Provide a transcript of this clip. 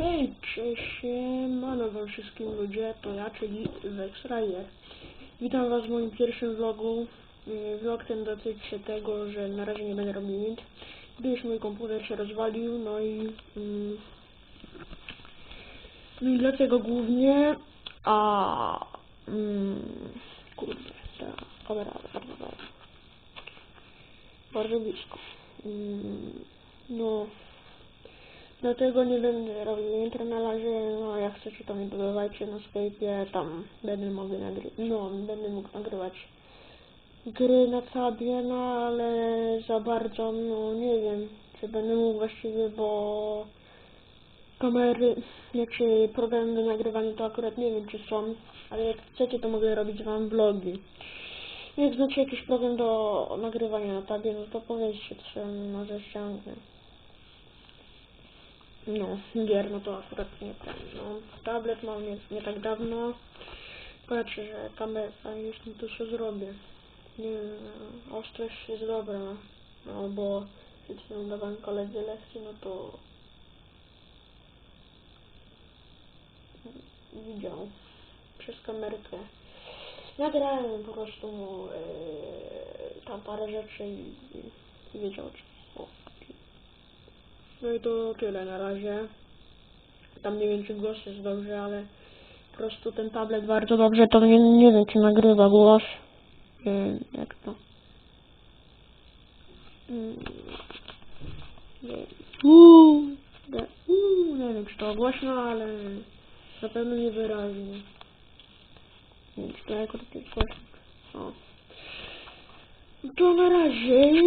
Hej, siemano wam wszystkim ludzie, to ja, czyli Vexrayer. Witam was w moim pierwszym vlogu. Yy, Vlog ten dotyczy tego, że na razie nie będę robił nic, gdyż mój komputer się rozwalił, no i... Mm, no i dlatego głównie, a... Mm, kurde, ta kamera bardzo, bardzo, bardzo blisko. Mm, no... Dlatego nie będę robił intro na razie, no jak chcecie to mi dodawajcie na Skype'ie, tam będę mógł nagrywać, no będę mógł nagrywać gry na tabie, no ale za bardzo, no nie wiem, czy będę mógł właściwie, bo kamery, znaczy programy do nagrywania to akurat nie wiem czy są, ale jak chcecie to mogę robić wam vlogi. Jak znacie jakiś program do nagrywania na tabie, no to powiedzcie, sobie może ściągnę. No, gier, no to akurat nie ten, no. Tablet mam nie, nie tak dawno. Patrzę, że kamera już to się zrobię. Nie, ostrość jest dobra. No, bo przed chwilą dawałem koledze lekcję, no to widział przez kamerkę. Nagrałem po prostu yy, tam parę rzeczy i, i, wiedział, czy to tyle na razie. Tam nie wiem, czy głos jest dobrze, ale po prostu ten tablet bardzo dobrze, to nie, nie wiem, czy nagrywa głos. Jak to. Mm. Uuu, nie, wiem, czy to głośno, ale na pewno niewyraźnie. Czy to akurat jest głośno. O. To na razie.